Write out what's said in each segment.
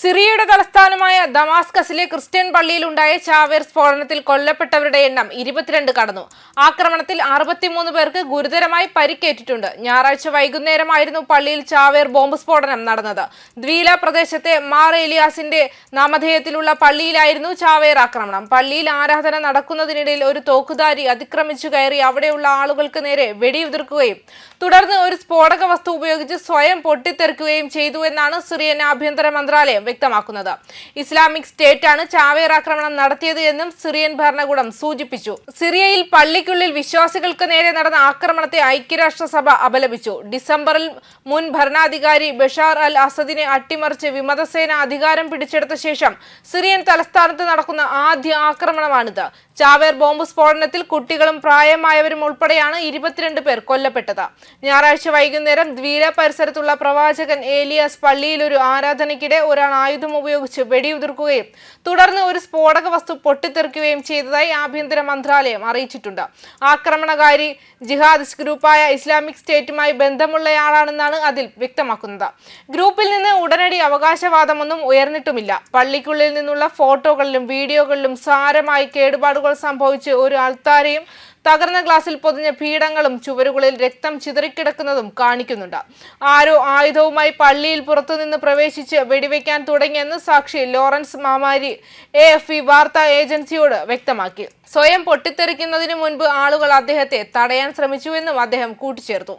സിറിയയുടെ തലസ്ഥാനമായ ദമാസ്കസിലെ ക്രിസ്ത്യൻ പള്ളിയിലുണ്ടായ ചാവേർ സ്ഫോടനത്തിൽ കൊല്ലപ്പെട്ടവരുടെ എണ്ണം ഇരുപത്തിരണ്ട് കടന്നു. ആക്രമണത്തിൽ അറുപത്തിമൂന്ന് പേർക്ക് ഗുരുതരമായി പരിക്കേറ്റിട്ടുണ്ട്. ഞായറാഴ്ച വൈകുന്നേരമായിരുന്നു പള്ളിയിൽ ചാവേർ ബോംബ് സ്ഫോടനം നടന്നത്. ദ്വീല പ്രദേശത്തെ മാർ എലിയാസിന്റെ നാമധേയത്തിലുള്ള പള്ളിയിലായിരുന്നു ചാവേർ ആക്രമണം. പള്ളിയിൽ ആരാധന നടക്കുന്നതിനിടയിൽ ഒരു തോക്കുധാരി അതിക്രമിച്ചു കയറി അവിടെയുള്ള ആളുകൾക്ക് നേരെ വെടിയുതിർക്കുകയും തുടർന്ന് ഒരു സ്ഫോടക വസ്തു ഉപയോഗിച്ച് സ്വയം പൊട്ടിത്തെറിക്കുകയും ചെയ്തു എന്നാണ് സിറിയൻ ആഭ്യന്തര മന്ത്രാലയം വ്യക്തമാക്കുന്നത്. ഇസ്ലാമിക് സ്റ്റേറ്റ് ആണ് ചാവേർ ആക്രമണം നടത്തിയത് എന്നും സിറിയൻ ഭരണകൂടം സൂചിപ്പിച്ചു. സിറിയയിൽ പള്ളിക്കുള്ളിൽ വിശ്വാസികൾക്ക് നേരെ നടന്ന ആക്രമണത്തെ ഐക്യരാഷ്ട്രസഭ അപലപിച്ചു. ഡിസംബറിൽ മുൻ ഭരണാധികാരി ബഷാർ അൽ അസദിനെ അട്ടിമറിച്ച് വിമതസേന അധികാരം പിടിച്ചെടുത്ത ശേഷം സിറിയൻ തലസ്ഥാനത്ത് നടക്കുന്ന ആദ്യ ആക്രമണമാണിത്. ചാവേർ ബോംബ് സ്ഫോടനത്തിൽ കുട്ടികളും പ്രായമായവരും ഉൾപ്പെടെയാണ് ഇരുപത്തിരണ്ട് പേർ കൊല്ലപ്പെട്ടത്. ഞായറാഴ്ച വൈകുന്നേരം ദ്വീര പരിസരത്തുള്ള പ്രവാചകൻ ഏലിയാസ് പള്ളിയിൽ ഒരു ആരാധനയ്ക്കിടെ ഒരാൾ ആയുധം ഉപയോഗിച്ച് വെടിയുതിർക്കുകയും തുടർന്ന് ഒരു സ്ഫോടക വസ്തു പൊട്ടിത്തെറിക്കുകയും ചെയ്തതായി ആഭ്യന്തര മന്ത്രാലയം അറിയിച്ചിട്ടുണ്ട്. ആക്രമണകാരി ജിഹാദിസ്റ്റ് ഗ്രൂപ്പായ ഇസ്ലാമിക് സ്റ്റേറ്റുമായി ബന്ധമുള്ളയാളാണെന്നാണ് അതിൽ വ്യക്തമാക്കുന്നത്. ഗ്രൂപ്പിൽ നിന്ന് ഉടനടി അവകാശവാദമൊന്നും ഉയർന്നിട്ടുമില്ല. പള്ളിക്കുള്ളിൽ നിന്നുള്ള ഫോട്ടോകളിലും വീഡിയോകളിലും സാരമായി കേടുപാടുകൾ സംഭവിച്ച് ഒരു അൾത്താരയും തകർന്ന ഗ്ലാസിൽ പൊതിഞ്ഞ പീഠങ്ങളും ചുവരുകളിൽ രക്തം ചിതറിക്കിടക്കുന്നതും കാണിക്കുന്നുണ്ട്. ആരോ ആയുധവുമായി പള്ളിയിൽ പുറത്തുനിന്ന് പ്രവേശിച്ച് വെടിവെക്കാൻ തുടങ്ങിയെന്ന് സാക്ഷി ലോറൻസ് മാമാരി എ എഫ് വാർത്താ ഏജൻസിയോട് വ്യക്തമാക്കി. സ്വയം പൊട്ടിത്തെറിക്കുന്നതിന് മുൻപ് ആളുകൾ അദ്ദേഹത്തെ തടയാൻ ശ്രമിച്ചുവെന്നും അദ്ദേഹം കൂട്ടിച്ചേർത്തു.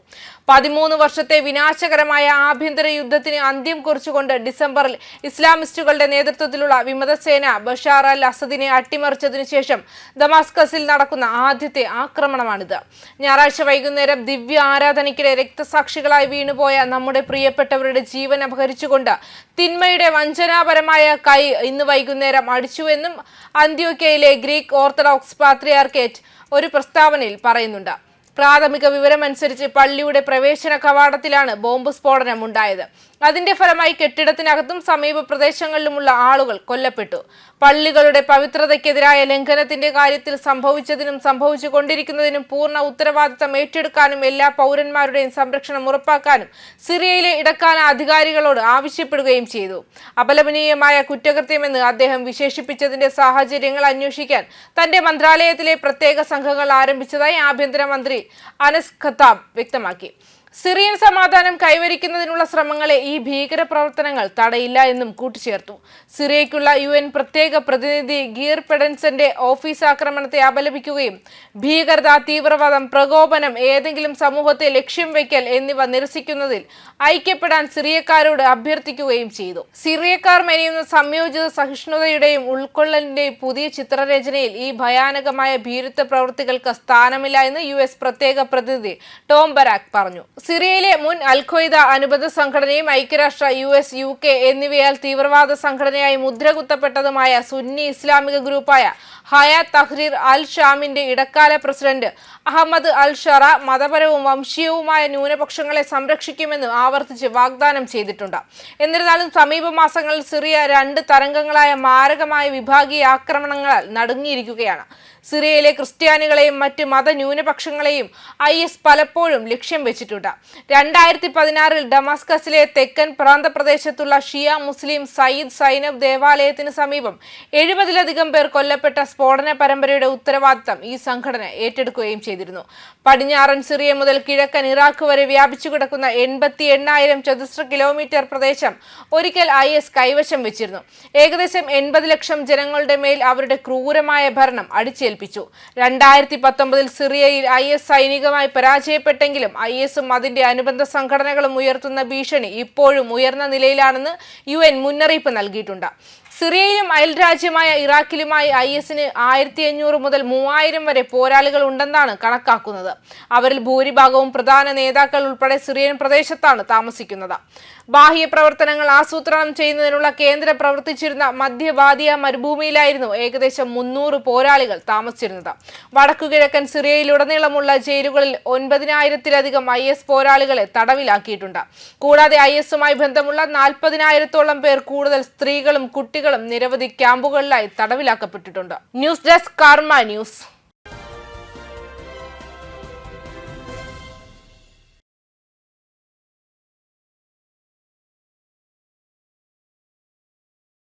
പതിമൂന്ന് വർഷത്തെ വിനാശകരമായ ആഭ്യന്തര യുദ്ധത്തിന് അന്ത്യം കുറിച്ചുകൊണ്ട് ഡിസംബറിൽ ഇസ്ലാമിസ്റ്റുകളുടെ നേതൃത്വത്തിലുള്ള വിമതസേന ബഷാർ അൽ അസദിനെ അട്ടിമറിച്ചതിനു ശേഷം ദമാസ്കസിൽ നടക്കുന്ന ആദ്യത്തെ ആക്രമണമാണിത്. ഞായറാഴ്ച വൈകുന്നേരം ദിവ്യ ആരാധനയ്ക്കിടെ രക്തസാക്ഷികളായി വീണുപോയ നമ്മുടെ പ്രിയപ്പെട്ടവരുടെ ജീവൻ അപഹരിച്ചുകൊണ്ട് തിന്മയുടെ വഞ്ചനാപരമായ കൈ ഇന്ന് വൈകുന്നേരം അടിച്ചുവെന്നും അന്ത്യോക്കയിലെ ഗ്രീക്ക് ഓർത്തഡോക്സ് പാത്രിയാർക്കേറ്റ് ഒരു പ്രസ്താവനയിൽ പറയുന്നുണ്ട്. പ്രാഥമിക വിവരമനുസരിച്ച് പള്ളിയുടെ പ്രവേശന കവാടത്തിലാണ് ബോംബ് സ്ഫോടനം ഉണ്ടായത് അതിന്റെ ഫലമായി കെട്ടിടത്തിനകത്തും സമീപ പ്രദേശങ്ങളിലുമുള്ള ആളുകൾ കൊല്ലപ്പെട്ടു. പള്ളികളുടെ പവിത്രതയ്ക്കെതിരായ ലംഘനത്തിന്റെ കാര്യത്തിൽ സംഭവിച്ചതിനും സംഭവിച്ചുകൊണ്ടിരിക്കുന്നതിനും പൂർണ ഉത്തരവാദിത്തം ഏറ്റെടുക്കാനും എല്ലാ പൗരന്മാരുടെയും സംരക്ഷണം ഉറപ്പാക്കാനും സിറിയയിലെ ഇടക്കാല അധികാരികളോട് ആവശ്യപ്പെടുകയും ചെയ്തു. അപലപനീയമായ കുറ്റകൃത്യമെന്ന് അദ്ദേഹം വിശേഷിപ്പിച്ചതിന്റെ സാഹചര്യങ്ങൾ അന്വേഷിക്കാൻ തന്റെ മന്ത്രാലയത്തിലെ പ്രത്യേക സംഘങ്ങൾ ആരംഭിച്ചതായി ആഭ്യന്തരമന്ത്രി അനസ് ഖത്താബ് വ്യക്തമാക്കി. സിറിയൻ സമാധാനം കൈവരിക്കുന്നതിനുള്ള ശ്രമങ്ങളെ ഈ ഭീകര പ്രവർത്തനങ്ങൾ തടയില്ല എന്നും കൂട്ടിച്ചേർത്തു. സിറിയയ്ക്കുള്ള യു എൻ പ്രത്യേക പ്രതിനിധി ഗീർ പെഡൻസന്റെ ഓഫീസ് ആക്രമണത്തെ അപലപിക്കുകയും ഭീകരത തീവ്രവാദം പ്രകോപനം ഏതെങ്കിലും സമൂഹത്തെ ലക്ഷ്യം വയ്ക്കൽ എന്നിവ നിരസിക്കുന്നതിൽ ഐക്യപ്പെടാൻ സിറിയക്കാരോട് അഭ്യർത്ഥിക്കുകയും ചെയ്തു. സിറിയക്കാർ മെനയുന്ന സംയോജിത സഹിഷ്ണുതയുടെയും ഉൾക്കൊള്ളലിന്റെയും പുതിയ ചിത്രരചനയിൽ ഈ ഭയാനകമായ ഭീരുത്വ പ്രവൃത്തികൾക്ക് സ്ഥാനമില്ല എന്ന് യു പ്രത്യേക പ്രതിനിധി ടോം ബരാക് പറഞ്ഞു. സിറിയയിലെ മുൻ അൽഖ്വയ്ദ അനുബന്ധ സംഘടനയും ഐക്യരാഷ്ട്ര യു എസ് യു കെ എന്നിവയാൽ തീവ്രവാദ സംഘടനയായി മുദ്രകുത്തപ്പെട്ടതുമായ സുന്നി ഇസ്ലാമിക ഗ്രൂപ്പായ ഹയാ തഹ്രീർ അൽ ഷാമിന്റെ ഇടക്കാല പ്രസിഡന്റ് അഹമ്മദ് അൽ ഷറ മതപരവും വംശീയവുമായ ന്യൂനപക്ഷങ്ങളെ സംരക്ഷിക്കുമെന്ന് ആവർത്തിച്ച് വാഗ്ദാനം ചെയ്തിട്ടുണ്ട്. എന്നിരുന്നാലും സമീപ മാസങ്ങളിൽ സിറിയ രണ്ട് തരംഗങ്ങളായ മാരകമായ വിഭാഗീയ ആക്രമണങ്ങളാൽ നടുങ്ങിയിരിക്കുകയാണ്. സിറിയയിലെ ക്രിസ്ത്യാനികളെയും മറ്റ് മത ന്യൂനപക്ഷങ്ങളെയും ഐ എസ് പലപ്പോഴും ലക്ഷ്യം വെച്ചിട്ടുണ്ട്. രണ്ടായിരത്തി പതിനാറിൽ ഡമാസ്കസിലെ തെക്കൻ പ്രാന്ത പ്രദേശത്തുള്ള ഷിയ മുസ്ലിം സയ്യിദ് സൈനബ് ദേവാലയത്തിന് സമീപം എഴുപതിലധികം പേർ കൊല്ലപ്പെട്ട സ്ഫോടന പരമ്പരയുടെ ഉത്തരവാദിത്തം ഈ സംഘടന ഏറ്റെടുക്കുകയും ചെയ്തിരുന്നു. പടിഞ്ഞാറൻ സിറിയ മുതൽ കിഴക്കൻ ഇറാഖ് വരെ വ്യാപിച്ചു കിടക്കുന്ന എൺപത്തി എണ്ണായിരം ചതുശ്ര കിലോമീറ്റർ പ്രദേശം ഒരിക്കൽ ഐ എസ് കൈവശം വെച്ചിരുന്നു. ഏകദേശം എൺപത് ലക്ഷം ജനങ്ങളുടെ മേൽ അവരുടെ ക്രൂരമായ ഭരണം അടിച്ചേൽപ്പിച്ചു. രണ്ടായിരത്തി പത്തൊമ്പതിൽ സിറിയയിൽ ഐ എസ് സൈനികമായി പരാജയപ്പെട്ടെങ്കിലും ഐ എസും അതിന്റെ അനുബന്ധ സംഘടനകളും ഉയർത്തുന്ന ഭീഷണി ഇപ്പോഴും ഉയർന്ന നിലയിലാണെന്ന് യു എൻ മുന്നറിയിപ്പ് നൽകിയിട്ടുണ്ട്. സിറിയയിലും അയൽരാജ്യമായ ഇറാഖിലുമായി ഐ എസിന് ആയിരത്തി അഞ്ഞൂറ് മുതൽ മൂവായിരം വരെ പോരാളികൾ ഉണ്ടെന്നാണ് കണക്കാക്കുന്നത്. അവരിൽ ഭൂരിഭാഗവും പ്രധാന നേതാക്കൾ ഉൾപ്പെടെ സിറിയൻ പ്രദേശത്താണ് താമസിക്കുന്നത്. ബാഹ്യ പ്രവർത്തനങ്ങൾ ആസൂത്രണം ചെയ്യുന്നതിനുള്ള കേന്ദ്രം പ്രവർത്തിച്ചിരുന്ന മധ്യവാദിയ മരുഭൂമിയിലായിരുന്നു ഏകദേശം മുന്നൂറ് പോരാളികൾ താമസിച്ചിരുന്നത്. വടക്കുകിഴക്കൻ സിറിയയിലുടനീളമുള്ള ജയിലുകളിൽ ഒൻപതിനായിരത്തിലധികം ഐ എസ് പോരാളികളെ തടവിലാക്കിയിട്ടുണ്ട്. കൂടാതെ ഐ എസുമായി ബന്ധമുള്ള നാൽപ്പതിനായിരത്തോളം പേർ കൂടുതൽ സ്ത്രീകളും കുട്ടികളും നിരവധി ക്യാമ്പുകളിലായി തടവിലാക്കപ്പെട്ടിട്ടുണ്ട്. News desk Karma news.